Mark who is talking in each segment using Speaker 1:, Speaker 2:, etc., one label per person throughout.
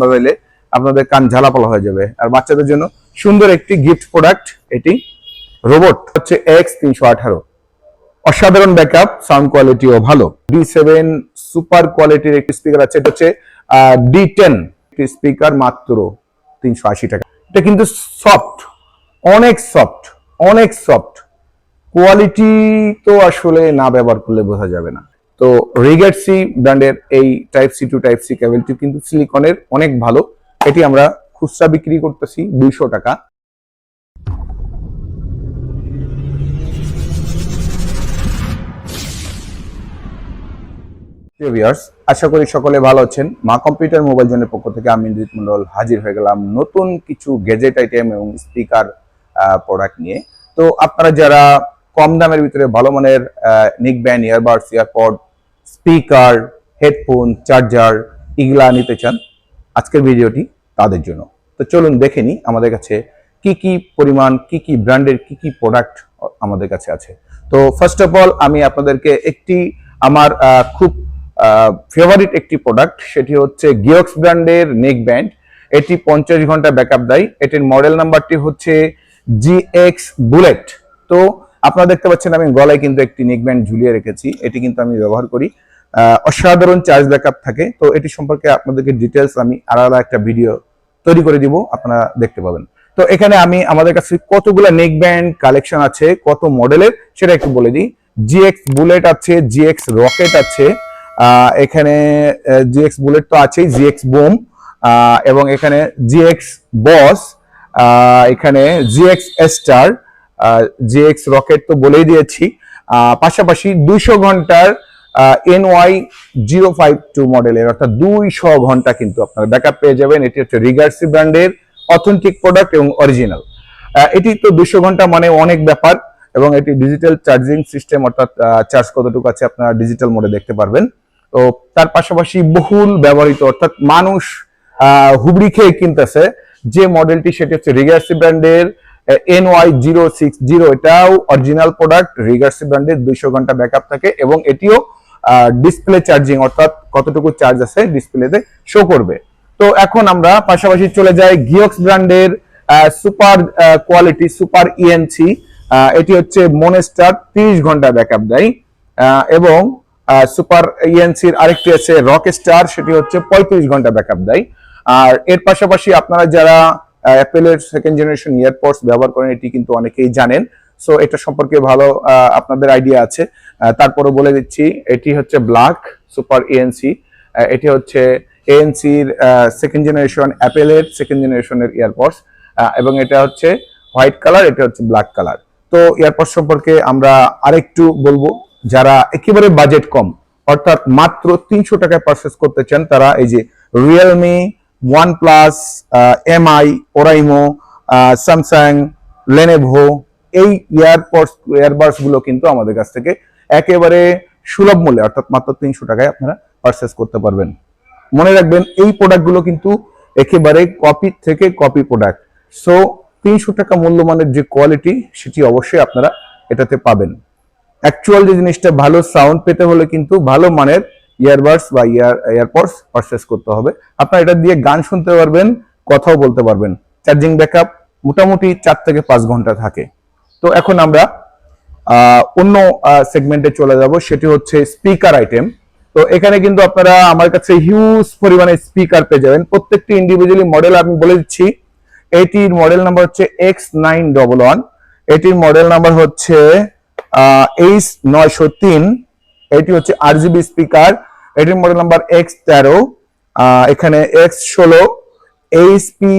Speaker 1: বাজাইলে আপনাদের কান ঝালাপালা হয়ে যাবে। আর বাচ্চাদের জন্য সুন্দর একটি গিফট প্রোডাক্ট এটি রোবট হচ্ছে এক্স তিনশো আঠারো। অসাধারণ ব্যাকআপ সাউন্ড কোয়ালিটিও ভালো। ডি সেভেন সুপার কোয়ালিটির একটি স্পিকার আছে, এটা হচ্ছে ডি টেন একটি স্পিকার মাত্র তিনশো আশি টাকা। এটা কিন্তু সফট অনেক সফট অনেক সফট কোয়ালিটি তো আসলে না ব্যবহার করলে বোঝা যাবে না। তো রিগার্সি ব্র্যান্ডের এই type C to type C কেবলটি কিন্তু সিলিকনের অনেক ভালো। এটি আমরা খুচরা বিক্রি করতেছি দুইশো টাকা। আশা করি সকলে ভালো আছেন। মা কম্পিউটার মোবাইল জোনের পক্ষ থেকে আমি ইন্দ্রিত মন্ডল হাজির হয়ে গেলাম নতুন কিছু গেজেট আইটেম এবং স্পিকার প্রোডাক্ট নিয়ে। তো আপনারা যারা কম দামের ভিতরে ভালো মানের neck band earbuds earpod speaker, headphone, charger, এগুলা নিতে চান, আজকের ভিডিওটি তাদের জন্য। তো চলুন দেখে নিই আমাদের কাছে কি কি পরিমাণ, কি কি ব্র্যান্ডের কি কি প্রোডাক্ট আমাদের কাছে আছে। তো ফার্স্ট অফ অল আমি আপনাদেরকে একটি আমার খুব ফেভারিট একটি প্রোডাক্ট সেটি হচ্ছে গিওক্স ব্র্যান্ডের নেক ব্যান্ড এটি পঞ্চাশ ঘণ্টা ব্যাকআপ দেয়। এটির মডেল নাম্বারটি হচ্ছে জি এক্স বুলেট তো আপনারা দেখতে পাচ্ছেন আমি গলায় কিন্তু একটি নেক ব্যান্ড ঝুলিয়ে রেখেছি। এটি কিন্তু আমি ব্যবহার করি। অসাধারণ চার্জ ব্যাকআপ থাকে। তো এটি সম্পর্কে আপনাদেরকে ডিটেলস আমি আলাদা একটা ভিডিও তৈরি করে দিব, আপনারা দেখতে পাবেন। তো এখানে আমি আমাদের কাছে কতগুলো নেক ব্যান্ড কালেকশন আছে, কত মডেলের সেটা একটু বলে দিই। জিএক্স বুলেট আছে জিএক্স রকেট আছে এখানে জিএক্স বুলেট তো আছেই জিএক্স বোম এবং এখানে জিএক্স বস এখানে G GX star GX rocket তো বলেই দিয়েছি। পাশাপাশি দুইশো ঘণ্টার N Y zero five two মডেলের অর্থাৎ দুইশো ঘণ্টা কিন্তু আপনারা ব্যাকআপ পেয়ে যাবেন। এটি হচ্ছে রিগার্সি ব্র্যান্ডের অথেন্টিক প্রোডাক্ট এবং অরিজিনাল এটি তো দুইশো ঘণ্টা মানে অনেক ব্যাপার এবং এটি ডিজিটাল চার্জিং সিস্টেম অর্থাৎ চার্জ কতটুকু আছে আপনারা ডিজিটাল মোডে দেখতে পারবেন। তো তার পাশাপাশি বহুল ব্যবহৃত, অর্থাৎ মানুষ হুবড়ি খেয়ে কিনতেছে। যে মডেলটি সেটি হচ্ছে রিগার্সি ব্র্যান্ডের N Y zero six zero, এটাও অরিজিনাল প্রোডাক্ট রিগার্সি ব্র্যান্ডের দুইশো ঘণ্টা ব্যাকআপ থাকে এবং এটিও ডিসপ্লে চার্জিং অর্থাৎ কতটুকু চার্জ আছে ডিসপ্লেতে শো করবে। তো এখন আমরা পাশাপাশি চলে যাই গিওক্স ব্র্যান্ডের সুপার কোয়ালিটি সুপার ইএনসি এটি হচ্ছে মনেস্টার তিরিশ ঘণ্টা ব্যাকআপ দেয় এবং সুপার ইএনসির আরেকটি আছে রক স্টার সেটি হচ্ছে পঁয়ত্রিশ ঘণ্টা ব্যাকআপ দেয়। আর এর পাশাপাশি আপনারা যারা অ্যাপেলের সেকেন্ড জেনারেশন ইয়ারপডস ব্যবহার করেন, এটি কিন্তু অনেকেই জানেন। সো এটা সম্পর্কে ভালো আপনাদের আইডিয়া আছে। তারপরে বলে দিচ্ছি, এটি হচ্ছে ব্ল্যাক সুপার এএনসি এটি হচ্ছে এএনসির সেকেন্ড জেনারেশন অ্যাপেলের সেকেন্ড জেনারেশনের ইয়ারপডস এবং এটা হচ্ছে হোয়াইট কালার এটা হচ্ছে ব্ল্যাক কালার তো এয়ারপডস সম্পর্কে আমরা আরেকটু বলব, যারা একেবারে বাজেট কম, অর্থাৎ মাত্র তিনশো টাকায় পারচেস করতে চান, তারা এই যে Realme OnePlus MI Oraimo Samsung Lenovo এই ইয়ারপডস ইয়ারবাডসগুলো কিন্তু আমাদের কাছ থেকে একেবারে সুলভ মূল্যে, অর্থাৎ মাত্র তিনশো টাকায় আপনারা পারচেস করতে পারবেন। মনে রাখবেন, এই প্রোডাক্টগুলো কিন্তু একেবারে কপি থেকে কপি প্রোডাক্ট সো তিনশো টাকা মূল্যমানের যে কোয়ালিটি সেটি অবশ্যই আপনারা এটাতে পাবেন। অ্যাকচুয়াল যে জিনিসটা, ভালো সাউন্ড পেতে হলে কিন্তু ভালো মানের ইয়ারবাডস বা ইয়ার এয়ারপডস পারচেস করতে হবে। আপনারা এটা দিয়ে গান শুনতে পারবেন, কথাও বলতে পারবেন। চার্জিং ব্যাকআপ মোটামুটি চার থেকে পাঁচ ঘণ্টা থাকে। তো এখন আমরা অন্য সেগমেন্টে চলে যাব। সেটি হচ্ছে স্পিকার আইটেম তো এখানে কিন্তু আপনারা আমার কাছে হিউজ পরিমাণে স্পিকার পেয়ে যাবেন। প্রত্যেকটি ইন্ডিভিজুয়ালি মডেল আমি বলে দিচ্ছি। এটির মডেল নাম্বার হচ্ছে এক্স নাইন ডবল ওয়ান এটির মডেল নাম্বার হচ্ছে এইচ নয়শো তিন এটি হচ্ছে আর জিবি স্পিকার এটির মডেল নাম্বার এক্স তেরো এখানে এক্স ষোলো এইচপি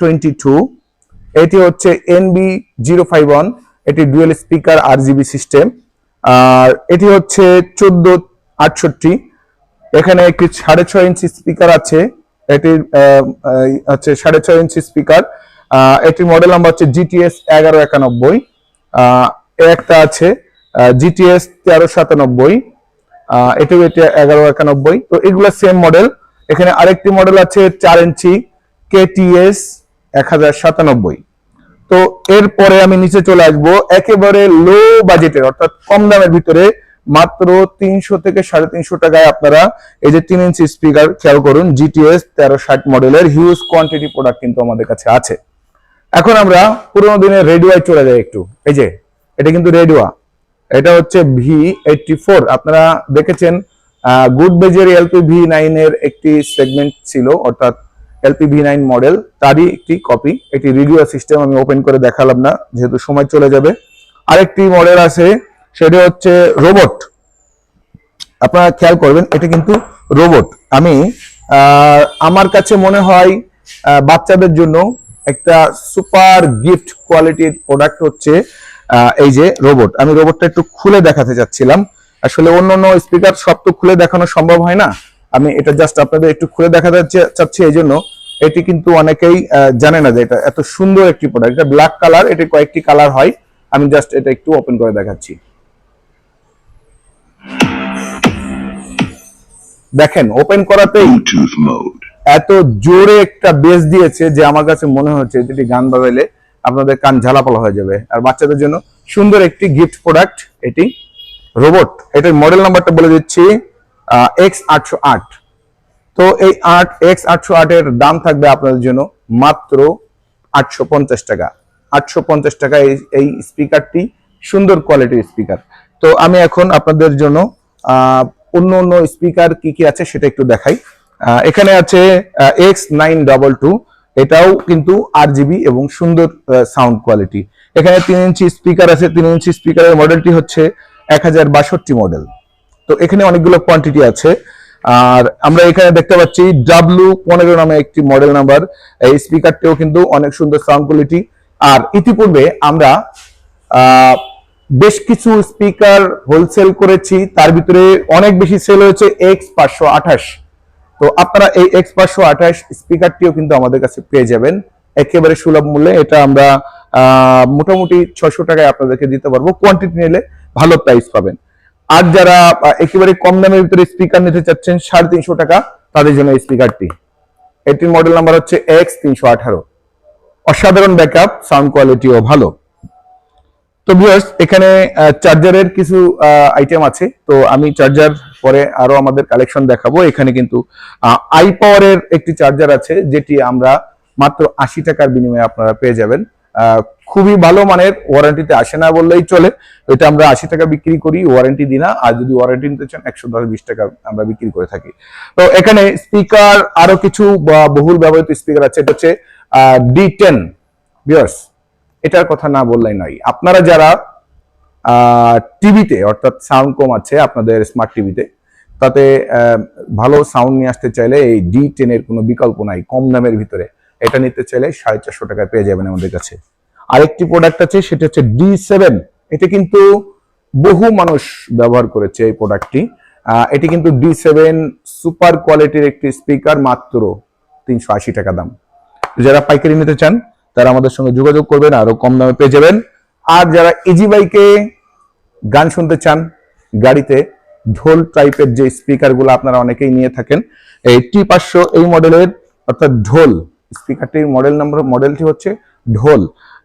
Speaker 1: টোয়েন্টি টু এটি হচ্ছে এনবি জিরো ফাইভ ওয়ান এটি dual speaker R GB system আর এটি হচ্ছে চোদ্দ আটষট্টি, এখানে একটি সাড়ে ছয় ইঞ্চি স্পিকার আছে, এটির হচ্ছে সাড়ে ছয় ইঞ্চি স্পিকার এটির মডেল নাম্বার হচ্ছে জিটিএস এগারো একানব্বই একটা আছে জিটিএস তেরো সাতানব্বই এটিও এটা এগারো একানব্বই। তো এগুলো সেম মডেল এখানে আরেকটি মডেল আছে চার ইঞ্চি কেটিএস এক হাজার সাতানব্বই। তো এরপরে আমি নিচে চলে আসব। একেবারে লো বাজেটের অর্থাৎ কম দামের ভিতরে মাত্র তিনশো থেকে সাড়ে তিনশো টাকায় আপনারা এই যে তিন ইঞ্চি স্পিকার খেয়াল করুন জিটিএস তেরো ষাট মডেলের হিউজ কোয়ান্টিটি প্রোডাক্ট কিন্তু আমাদের কাছে আছে। এখন আমরা পুরোনো দিনের রেডিওয় চলে যাই একটু। এই যে, এটা কিন্তু রেডিওয়া এটা হচ্ছে ভি এইটটি ফোর আপনারা দেখেছেন গুড বেজের এলপি ভি নাইন এর একটি সেগমেন্ট ছিল, অর্থাৎ এলপি ভি নাইন মডেল তারই একটি কপি একটি রেডিও সিস্টেম আমি ওপেন করে দেখালাম না, যেহেতু সময় চলে যাবে। আরেকটি মডেল আছে, সেটা হচ্ছে রোবট আপনারা খেয়াল করবেন, এটা কিন্তু রোবট আমি আমার কাছে মনে হয় বাচ্চাদের জন্য একটা সুপার গিফট কোয়ালিটির প্রোডাক্ট হচ্ছে এই যে রোবট আমি রোবটটা একটু খুলে দেখাতে চাচ্ছিলাম। আসলে অন্য অন্য স্পিকার সব তো খুলে দেখানো সম্ভব হয় না। আমি এটা জাস্ট আপনাদের একটু খুলে দেখাতে চাচ্ছি এই জন্য। এটি কিন্তু অনেকেই জানে না যে এটা এত সুন্দর একটি প্রোডাক্ট এটা ব্ল্যাক কালার এটি কয়েকটি কালার হয়। আমি জাস্ট এটা একটু ওপেন করে দেখাচ্ছি। দেখেন ওপেন করাতেই. এত জোরে একটা বেস দিয়েছে যে আমার কাছে মনে হচ্ছে যেটি গান বাজাইলে আপনাদের কান ঝালাপালা হয়ে যাবে। আর বাচ্চাদের জন্য সুন্দর একটি গিফট প্রোডাক্ট এটি রোবট এটার মডেল নাম্বারটা বলে দিচ্ছি এক্স আটশো আট। তো এই আট এক্স আটশো আটের দাম থাকবে আপনাদের জন্য মাত্র আটশো পঞ্চাশ টাকা। আটশো পঞ্চাশ টাকা এই স্পিকারটি সুন্দর কোয়ালিটির স্পিকার তো আমি এখন আপনাদের জন্য অন্য অন্য স্পিকার কি কি আছে সেটা একটু দেখাই। এখানে আছে এক্স নাইন ডবল টু এটাও কিন্তু আট জিবি এবং সুন্দর সাউন্ড কোয়ালিটি এখানে তিন ইঞ্চি স্পিকার আছে, তিন ইঞ্চি স্পিকারের মডেলটি হচ্ছে এক হাজার বাষট্টি মডেল তো এখানে অনেকগুলো কোয়ান্টিটি আছে। আর আমরা এখানে দেখতে পাচ্ছি ডাব্লু পনেরো নামে একটি মডেল নাম্বার এই স্পিকারটিও কিন্তু অনেক সুন্দর সাউন্ড কোয়ালিটি আর ইতিপূর্বে আমরা বেশ কিছু স্পিকার হোলসেল করেছি। তার ভিতরে অনেক বেশি সেল হয়েছে এক্স পাঁচশো আঠাশ। তো আপনারা এই এক্স পাঁচশো আঠাশ স্পিকারটিও কিন্তু আমাদের কাছে পেয়ে যাবেন। একেবারে সুলভ মূল্যে এটা আমরা মোটামুটি ছশো টাকায় আপনাদেরকে দিতে পারব। কোয়ান্টিটি নিলে ভালো প্রাইস পাবেন। আর যারা একেবারে কম দামের ভিতরে স্পিকার নিতে চাচ্ছেন, সাড়ে তিনশো টাকা, তাদের জন্য স্পিকারটি এটির মডেল নাম্বার হচ্ছে এক্স তিনশো আঠারো। অসাধারণ ব্যাকআপ সাউন্ড কোয়ালিটিও ভালো। তো ভিউয়ার্স এখানে চার্জারের কিছু আইটেম আছে। তো আমি চার্জার পরে আরও আমাদের কালেকশন দেখাবো। এখানে কিন্তু আই পাওয়ারের একটি চার্জার আছে, যেটি আমরা মাত্র আশি টাকার বিনিময়ে আপনারা পেয়ে যাবেন। খুবই ভালো মানের ওয়ারেন্টিতে আসে না বললেই চলে। এটা আমরা আশি টাকা বিক্রি করি ওয়ারেন্টি দিই না। আর যদি ওয়ারেন্টি নিতে চান, একশো দশ, বিশ টাকা আমরা বিক্রি করে থাকি। তো এখানে স্পিকার আরও কিছু বহুল ব্যবহৃত স্পিকার আছে। এটা হচ্ছে ডি টেন ভিউয়ার্স এটার কথা না বললেই নয়। আপনারা যারা টিভিতে, অর্থাৎ সাউন্ড কম আছে আপনাদের স্মার্ট টিভিতে, তাতে ভালো সাউন্ড নিয়ে আসতে চাইলে এই ডি টেনের কোনো বিকল্প নাই, কম দামের ভিতরে। এটা নিতে চাইলে সাড়ে চারশো টাকায় পেয়ে যাবেন আমাদের কাছে। আরেকটি প্রোডাক্ট আছে, সেটা হচ্ছে ডি সেভেন এটা কিন্তু বহু মানুষ ব্যবহার করেছে এই প্রোডাক্টটি এটি কিন্তু ডি সেভেন সুপার কোয়ালিটির একটি স্পিকার মাত্র তিনশো আশি টাকা দাম। যারা পাইকারি নিতে চান তারা আমাদের সঙ্গে যোগাযোগ করবেন, আরও কম দামে পেয়ে যাবেন। আর যারা ইজি বাইকে গান শুনতে চান, গাড়িতে ঢোল টাইপের যে স্পিকারগুলো আপনারা অনেকেই নিয়ে থাকেন, এই টি পাঁচশো এই মডেলের অর্থাৎ ঢোল স্পিকারটির মডেল নাম্বার মডেলটি হচ্ছে ঢোল।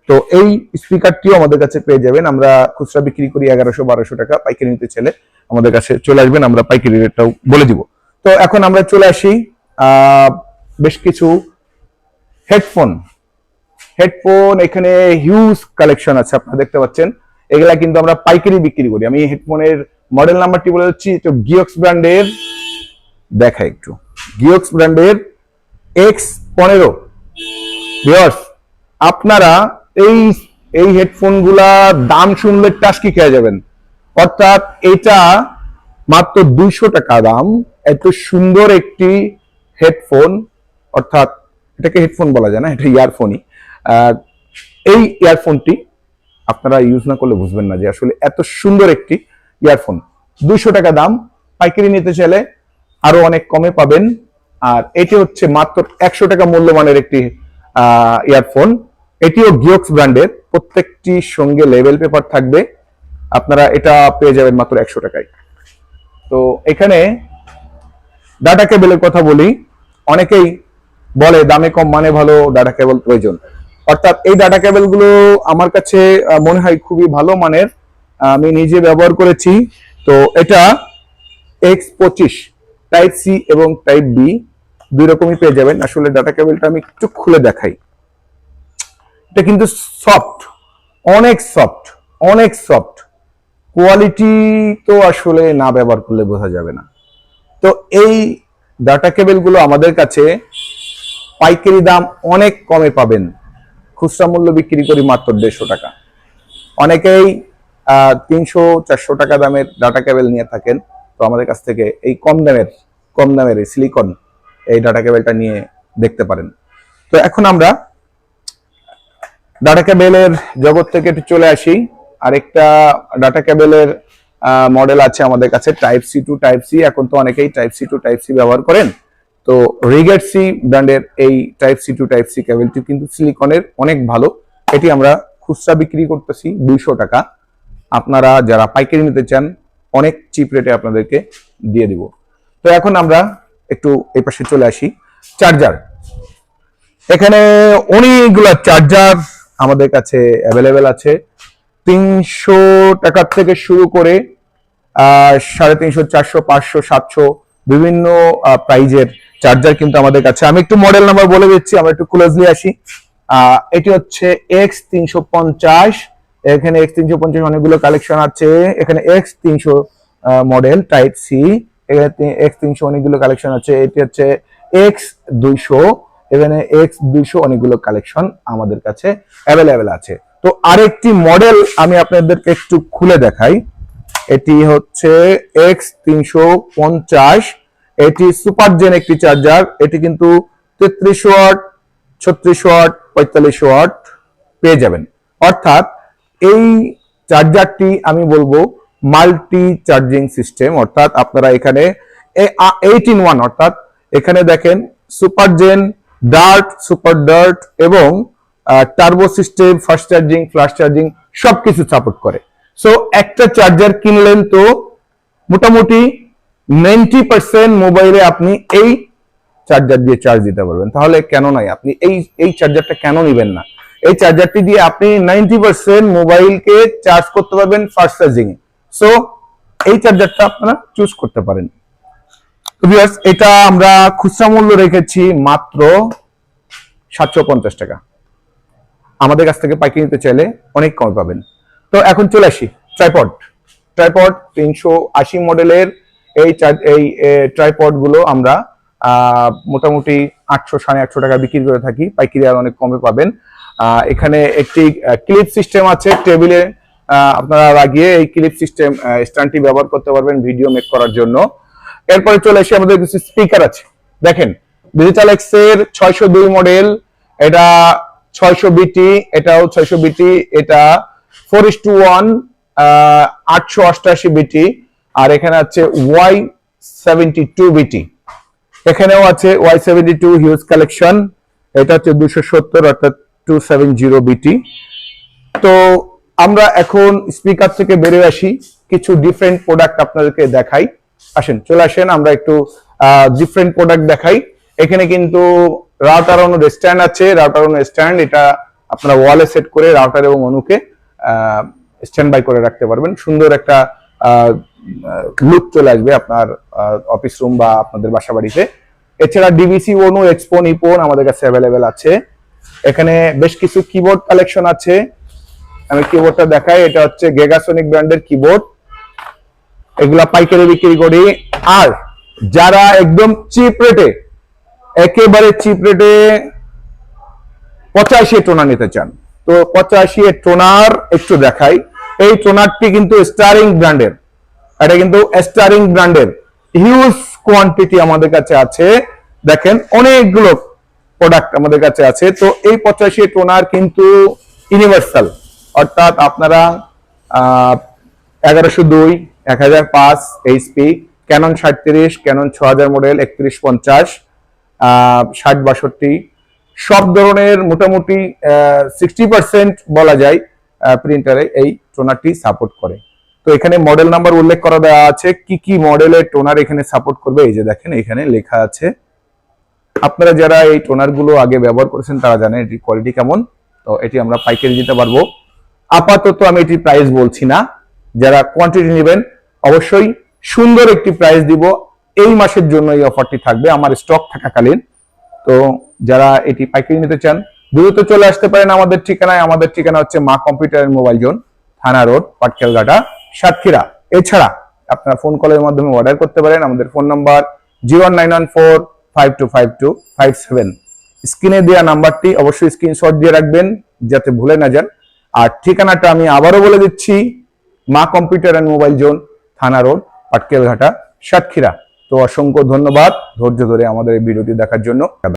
Speaker 1: তো এই স্পিকারটিও আমাদের কাছে পেয়ে যাবেন। আমরা খুচরা বিক্রি করি এগারোশো বারোশো টাকা, পাইকারি নিতে চাইলে আমাদের কাছে চলে আসবেন, আমরা পাইকারি রেটটাও বলে দিব। তো এখন আমরা চলে আসি বেশ কিছু হেডফোন হেডফোন, এখানে হিউজ কালেকশন আছে, আপনারা দেখতে পাচ্ছেন। এগুলা কিন্তু আমরা পাইকারি বিক্রি করি। আমি হেডফোনের মডেল নাম্বারটি বলে দিচ্ছি তো গিওক্স ব্র্যান্ডের দেখা একটু। গিওক্স ব্র্যান্ডের এক্স পনেরো। আপনারা এই এই হেডফোনগুলা দাম শুনলে টাস্কি খেয়ে যাবেন। অর্থাৎ এটা মাত্র দুইশো টাকা দাম। এত সুন্দর একটি হেডফোন, অর্থাৎ এটাকে হেডফোন বলা যায় না, এটা ইয়ারফোনই। এই ইয়ারফোনটি আপনারা ইউজ না করলে বুঝবেন না যে আসলে এত সুন্দর একটি ইয়ারফোন। দুইশো টাকা দাম, পাইকারি নিতে চাইলে আরও অনেক কমে পাবেন। আর এটি হচ্ছে মাত্র একশো টাকা মূল্যমানের একটি ইয়ারফোন। এটিও গিওক্স ব্র্যান্ডের, প্রত্যেকটি সঙ্গে লেভেল পেপার থাকবে। আপনারা এটা পেয়ে যাবেন মাত্র একশো টাকায়। তো এখানে ডাটা কেবলের কথা বলি। অনেকেই বলে দামে কম মানে ভালো ডাটা কেবল প্রয়োজন। অর্থাৎ এই ডাটা কেবলগুলো আমার কাছে মনে হয় খুবই ভালো মানের। আমি নিজে ব্যবহার করেছি। তো এটা এক্স পঁচিশ টাইপ সি এবং টাইপ বি দুই রকমই পেয়ে যাবেন। আসলে ডাটা কেবলটা আমি একটু খুলে দেখাই। এটা কিন্তু সফট অনেক সফট অনেক সফট কোয়ালিটি তো আসলে না ব্যবহার করলে বোঝা যাবে না। তো এই ডাটা কেবলগুলো আমাদের কাছে পাইকারি দাম অনেক কমে পাবেন। খুচরা মূল্য বিক্রি করি মাত্র দেড়শো টাকা। অনেকেই তিনশো, চারশো টাকা দামের ডাটা কেবেল নিয়ে থাকেন। তো আমাদের কাছ থেকে এই কম দামের কম দামের এই সিলিকন এই ডাটা কেবেলটা নিয়ে দেখতে পারেন। তো এখন আমরা ডাটা কেবেলের জগৎ থেকে একটু চলে আসি। আরেকটা ডাটা কেবলের মডেল আছে আমাদের কাছে type C to type C এখন তো অনেকেই type C to type C ব্যবহার করেন। তো রিগেট সি ব্র্যান্ডের এই type C to type C কেবলটি কিন্তু সিলিকনের অনেক ভালো। এটি আমরা খুচরা বিক্রি করতেছি দুইশো টাকা। আপনারা যারা পাইকারি নিতে চান, অনেক চিপ রেটে আপনাদেরকে দিয়ে দিব। তো এখন আমরা একটু এই পাশে চলে আসি। চার্জার এখানে অনেকগুলো চার্জার আমাদের কাছে অ্যাভেলেবেল আছে। তিনশো টাকার থেকে শুরু করে সাড়ে তিনশো, চারশো, পাঁচশো, সাতশো বিভিন্ন প্রাইজের চার্জার কিন্তু আমাদের কাছে। আমি একটু মডেল নাম্বার বলে দিচ্ছি, আমরা একটু ক্লোজলি আসি। এটি হচ্ছে এক্স তিনশো পঞ্চাশ। এখানে এক্স তিনশো পঞ্চাশ অনেকগুলো কালেকশন আছে। এখানে এক্স তিনশো মডেল টাইপ সি এখানে এক্স তিনশো অনেকগুলো কালেকশন আছে। এটি হচ্ছে এক্স দুইশো। এখানে এক্স দুইশো অনেকগুলো কালেকশন আমাদের কাছে অ্যাভেলেবেল আছে। তো আরেকটি মডেল আমি আপনাদেরকে একটু খুলে দেখাই। এটি হচ্ছে এক্স তিনশো পঞ্চাশ। এটি সুপার জেন একটি চার্জার। এটি কিন্তু তেত্রিশ ওয়াট ছত্রিশ ওয়াট পঁয়তাল্লিশ ওয়াট পেয়ে যাবেন। অর্থাৎ এই চার্জারটি আমি বলব মাল্টি চার্জিং সিস্টেম অর্থাৎ আপনারা এখানে এইট ইন ওয়ান অর্থাৎ এখানে দেখেন super gen, dart, super dart এবং turbo system, fast charging, flash charging সবকিছু সাপোর্ট করে। সো একটা চার্জার কিনলেন তো মোটামুটি নাইনটি পার্সেন্ট মোবাইলে আপনি এই চার্জার দিয়ে চার্জ দিতে পারবেন। তাহলে কেন নয় আপনি এই এই চার্জারটা কেন নেবেন না? এই চার্জারটি দিয়ে আপনি নাইনটি পার্সেন্ট মোবাইলকে চার্জ করতে পারবেন ফাস্ট চার্জিং এ সো এই চার্জারটা আপনারা চুজ করতে পারেন। এটা আমরা খুচরা মূল্য রেখেছি মাত্র সাতশো পঞ্চাশ টাকা। আমাদের কাছ থেকে পাইকারি নিতে চাইলে অনেক কম পাবেন। তো এখন চলে আসি ট্রাইপড ট্রাইপড তিনশো আশি মডেলের এই এই ট্রাইপডগুলো আমরা মোটামুটি আটশো, সাড়ে আটশো টাকা বিক্রি করে থাকি। পাইকারি আর অনেক কমে পাবেন। এখানে একটি ক্লিপ সিস্টেম আছে। টেবিলে আপনারা লাগিয়ে এই ক্লিপ সিস্টেম স্ট্যান্ডটি ব্যবহার করতে পারবেন ভিডিও মেক করার জন্য। এরপরে চলে এসে আমাদের কিছু স্পিকার আছে। দেখেন ডিজিটাল এক্সের ছয়শো দুই মডেল এটা ছয়শো বিটি এটাও ছয়শো বিটি এটা ফোর ইস টু ওয়ান আটশো অষ্টাশি বিটি আর এখানে আছে ওয়াই সেভেন্টি টু বিটি এখানেও আছে Y seventy two huge collection এটা হচ্ছে দুশো সত্তর অর্থাৎ টু সেভেন জিরো বিটি তো আমরা এখন স্পিকার থেকে বেরিয়ে আসি। কিছু ডিফারেন্ট প্রোডাক্ট আপনাদেরকে দেখাই। আসেন, চলে আসেন, আমরা একটু ডিফারেন্ট প্রোডাক্ট দেখাই। এখানে কিন্তু রাউটার অনু স্ট্যান্ড আছে। রাউটার অনু স্ট্যান্ড এটা আপনারা ওয়ালে সেট করে রাউটার এবং অনুকে স্ট্যান্ড বাই করে রাখতে পারবেন। সুন্দর একটা লুক চলে আসবে আপনার অফিস রুম বা আপনাদের বাসা বাড়িতে এছাড়া ডিভিসি অনু এক্সপো নিপন আমাদের কাছে অ্যাভেলেবেল আছে। এখানে বেশ কিছু কিবোর্ড কালেকশন আছে। আমি কিবোর্ডটা দেখাই, এটা হচ্ছে গেগাসনিক ব্র্যান্ডের কিবোর্ড এগুলা পাইকারি বিক্রি করি। আর যারা একদম চিপ রেটে একেবারে চিপ রেটে পঁচাশি টোনা নিতে চান, তো পঁচাশি টোনার একটু দেখাই। এই টোনারটি কিন্তু স্টারিং ব্র্যান্ডের এটা কিন্তু স্টারিং ব্র্যান্ডের হিউজ কোয়ান্টিটি আমাদের কাছে আছে। দেখেন অনেকগুলো প্রোডাক্ট আমাদের কাছে আছে। তো এই পঁচাশি টোনার কিন্তু ইউনিভার্সাল অর্থাৎ আপনারা এগারোশো দুই, এক হাজার পাঁচ এইচপি ক্যানন সাঁত্রিশ ক্যানন ছ হাজার মডেল একত্রিশ পঞ্চাশ ষাট বাষট্টি। সব ধরনের মোটামুটি সিক্সটি পার্সেন্ট বলা যায় প্রিন্টারে এই টোনারটি সাপোর্ট করে। তো এখানে মডেল নাম্বার উল্লেখ করা দেওয়া আছে, কি কি মডেলের টোনার এখানে সাপোর্ট করবে? এই যে দেখেন, এখানে লেখা আছে। আপনারা যারা এই টোনারগুলো আগে ব্যবহার করেছেন, তারা জানেন এটির কোয়ালিটি কেমন। তো এটি আমরা পাইকারি দিতে পারব। আপাতত আমি এটির প্রাইস বলছি না। যারা কোয়ান্টিটি নেবেন, অবশ্যই সুন্দর একটি প্রাইস দিব। এই মাসের জন্য এই অফারটি থাকবে। আমার স্টক থাকাকালীন। তো যারা এটি পাইকারি নিতে চান, দ্রুত চলে আসতে পারেন আমাদের ঠিকানায়। আমাদের ঠিকানা হচ্ছে মা কম্পিউটার মোবাইল জোন, থানা রোড, পাটকেলঘাটা। সাতক্ষীরা। এছাড়া আপনারা ফোন কলের মাধ্যমে অর্ডার করতে পারেন। আমাদের phone number zero nine one four five two five two five seven স্ক্রিনে দেওয়া নাম্বারটি অবশ্যই স্ক্রিনশট দিয়ে রাখবেন, যাতে ভুলে না যান। আর ঠিকানাটা আমি আবারও বলে দিচ্ছি, মা কম্পিউটার অ্যান্ড মোবাইল জোন থানা রোড পাটকেলঘাটা, সাতক্ষীরা। তো অসংখ্য ধন্যবাদ ধৈর্য ধরে আমাদের এই ভিডিওটি দেখার জন্য।